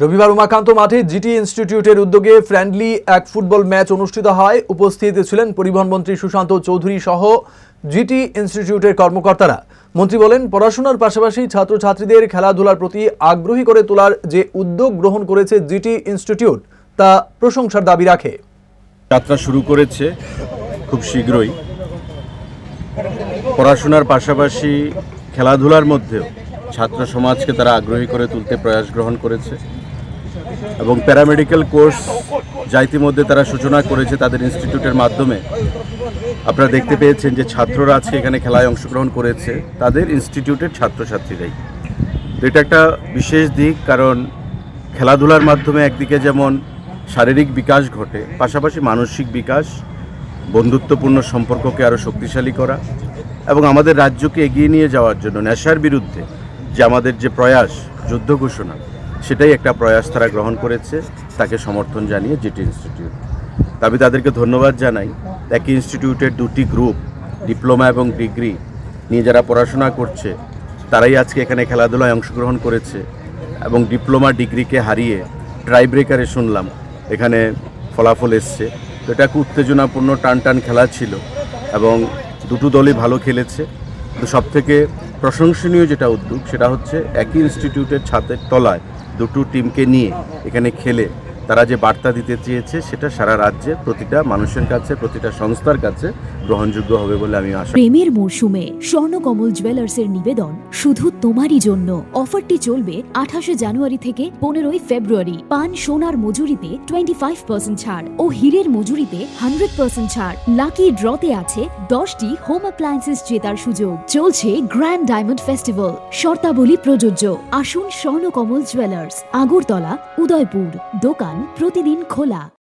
রবিবার উমাকান্ত মাঠে জিটি ইনস্টিটিউটের উদ্যোগে ফ্রেন্ডলি এক ফুটবল ম্যাচ অনুষ্ঠিত হয়। উপস্থিত ছিলেন পরিবহন মন্ত্রী সুশান্ত চৌধুরী সহ জিটি ইনস্টিটিউটের কর্মকর্তারা। মন্ত্রী বলেন, পড়াশোনার পাশাপাশি ছাত্রছাত্রীদের খেলাধুলার প্রতি আগ্রহী করে তোলার যে উদ্যোগ গ্রহণ করেছে জিটি ইনস্টিটিউট, তা প্রশংসার দাবি রাখে। যাত্রা শুরু করেছে খুব শীঘ্রই। পড়াশোনার পাশাপাশি খেলাধুলার মধ্যেও ছাত্র সমাজকে তারা আগ্রহী করে তুলতে প্রয়াস গ্রহণ করেছে। এবং প্যারামেডিক্যাল কোর্স যা ইতিমধ্যে তারা সূচনা করেছে তাদের ইনস্টিটিউটের মাধ্যমে। আপনারা দেখতে পেয়েছেন যে ছাত্ররা আজকে এখানে খেলায় অংশগ্রহণ করেছে, তাদের ইনস্টিটিউটের ছাত্রছাত্রীরাই। তো এটা একটা বিশেষ দিক, কারণ খেলাধুলার মাধ্যমে একদিকে যেমন শারীরিক বিকাশ ঘটে, পাশাপাশি মানসিক বিকাশ, বন্ধুত্বপূর্ণ সম্পর্ককে আরও শক্তিশালী করা এবং আমাদের রাজ্যকে এগিয়ে নিয়ে যাওয়ার জন্য, নেশার বিরুদ্ধে যে আমাদের যে প্রয়াস, যুদ্ধ ঘোষণা সেটাই একটা প্রয়াস তারা গ্রহণ করেছে, তাকে সমর্থন জানিয়ে জিটি ইনস্টিটিউট। আমি তাদেরকে ধন্যবাদ জানাই। একই ইনস্টিটিউটের দুটি গ্রুপ, ডিপ্লোমা এবং ডিগ্রি নিয়ে যারা পড়াশোনা করছে, তারাই আজকে এখানে খেলাধুলায় অংশগ্রহণ করেছে এবং ডিপ্লোমা ডিগ্রিকে হারিয়ে ব্রেকারে শুনলাম, এখানে ফলাফল এসছে। তো এটা খুব উত্তেজনাপূর্ণ টান টান খেলা ছিল এবং দুটো দলই ভালো খেলেছে। তো সব থেকে প্রশংসনীয় যেটা উদ্যোগ, সেটা হচ্ছে একই ইনস্টিটিউটের ছাদের তলায় দুটো টিমকে নিয়ে এখানে খেলে। তারা যে বার্তা দিতে চেয়েছে, সেটা সারা রাজ্যে, প্রতিটা মানুষের কাছে, প্রতিটা সংস্থার কাছে গ্রহণযোগ্য হবে বলে আমি আশা প্রেমের মরশুমে স্বর্ণকমল জুয়েলার্সের নিবেদন শুধু তোমারই জন্য। অফারটি চলবে আঠাশে জানুয়ারি থেকে পনেরোই ফেব্রুয়ারি। পান সোনার মজুরিতে টোয়েন্টি ফাইভ পার্সেন্ট ছাড় ও হীরের মজুরিতে হান্ড্রেড পার্সেন্ট ছাড়। লাকি ড্রতে আছে দশটি হোম অ্যাপ্লায়েন্সেস জেতার সুযোগ। চলছে গ্র্যান্ড ডায়মন্ড ফেস্টিভ্যাল শর্তাবলী প্রযোজ্য। আসুন স্বর্ণকমল জুয়েলার্স আগরতলা, উদয়পুর। দোকান প্রতিদিন খোলা।